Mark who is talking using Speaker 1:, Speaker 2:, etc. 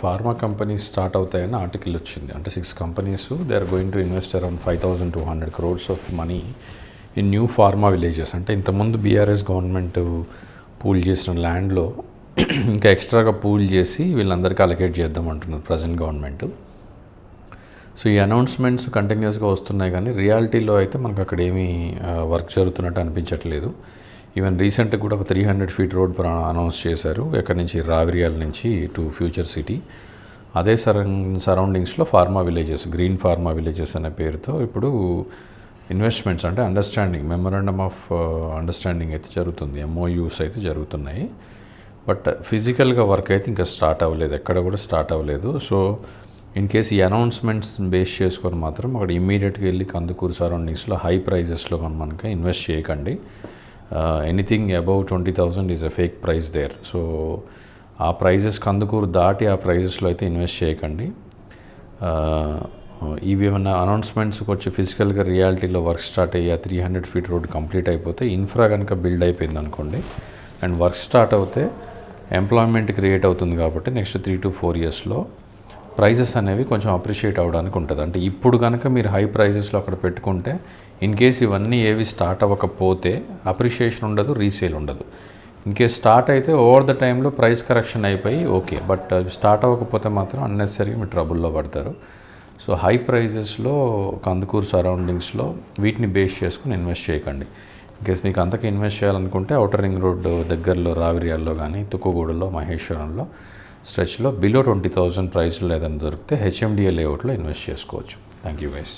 Speaker 1: Pharma companies start అవుతాయని article వచ్చింది. అంటే six companies they are going to invest around five thousand two hundred crores of money in new pharma villages అంటే ఇంతకుముందు BRS government pool చేసిన ల్యాండ్లో ఇంకా ఎక్స్ట్రాగా పూల్ చేసి వీళ్ళందరికీ అలకేట్ చేద్దాం అంటున్నారు ప్రజెంట్ గవర్నమెంట్ సో ఈ అనౌన్స్మెంట్స్ కంటిన్యూస్గా వస్తున్నాయి కానీ రియాలిటీలో అయితే మనకు అక్కడ ఏమీ uh, వర్క్ జరుగుతున్నట్టు అనిపించట్లేదు. ఈవెన్ రీసెంట్గా కూడా ఒక three hundred feet road announce చేశారు. ఎక్కడి నుంచి? రావిరియాల నుంచి టు ఫ్యూచర్ సిటీ అదే సర సరౌండింగ్స్లో pharma villages green pharma villages అనే పేరుతో ఇప్పుడు ఇన్వెస్ట్మెంట్స్ అంటే అండర్స్టాండింగ్ మెమరాండమ్ ఆఫ్ అండర్స్టాండింగ్ అయితే జరుగుతుంది. ఎంఓయూస్ అయితే జరుగుతున్నాయి. బట్ ఫిజికల్గా వర్క్ అయితే ఇంకా స్టార్ట్ అవ్వలేదు. ఎక్కడ కూడా స్టార్ట్ అవ్వలేదు. సో ఇన్ కేస్ ఈ అనౌన్స్మెంట్స్ బేస్ చేసుకొని మాత్రం అక్కడ ఇమీడియట్గా వెళ్ళి కందుకూరు సరౌండింగ్స్లో హై ప్రైజెస్లో మనకి ఇన్వెస్ట్ చేయకండి. Anything above twenty thousand is a fake price there so ఆ ప్రైజెస్ కందుకూరు దాటి ఆ ప్రైజెస్లో అయితే ఇన్వెస్ట్ చేయకండి. Uh, ఇవి ఏమన్నా అనౌన్స్మెంట్స్కి వచ్చి ఫిజికల్గా రియాలిటీలో వర్క్ స్టార్ట్ అయ్యి ఆ three hundred feet road complete అయిపోతే ఇన్ఫ్రా కనుక బిల్డ్ అయిపోయింది అనుకోండి. అండ్ వర్క్ స్టార్ట్ అవుతే ఎంప్లాయ్మెంట్ క్రియేట్ అవుతుంది కాబట్టి నెక్స్ట్ త్రీ టు ఫోర్ ఇయర్స్లో ప్రైజెస్ అనేవి కొంచెం అప్రిషియేట్ అవ్వడానికి ఉంటుంది. అంటే ఇప్పుడు కనుక మీరు హై ప్రైజెస్లో అక్కడ పెట్టుకుంటే ఇన్ కేస్ ఇవన్నీ ఏవి స్టార్ట్ అవ్వకపోతే అప్రిషియేషన్ ఉండదు రీసేల్ ఉండదు. ఇన్ కేస్ స్టార్ట్ అయితే ఓవర్ ద టైంలో ప్రైస్ కరెక్షన్ అయిపోయి ఓకే. బట్ స్టార్ట్ అవ్వకపోతే మాత్రం అన్నెసరీగా మీరు ట్రబుల్లో పడతారు. సో హై ప్రైజెస్లో కందుకూరు సరౌండింగ్స్లో వీటిని బేస్ చేసుకుని ఇన్వెస్ట్ చేయకండి. కేస్ మీకు అంతకు ఇన్వెస్ట్ చేయాలనుకుంటే అవుటర్ రింగ్ రోడ్ దగ్గరలో రావిరియాల్లో కానీ తుక్కుగూడలో మహేశ్వరంలో స్ట్రెచ్లో బిలో ట్వంటీ థౌజండ్ ప్రైస్లో ఏదైనా దొరికితే హెచ్ఎండిఏ లేఅవుట్లో ఇన్వెస్ట్ చేసుకోవచ్చు. Thank you guys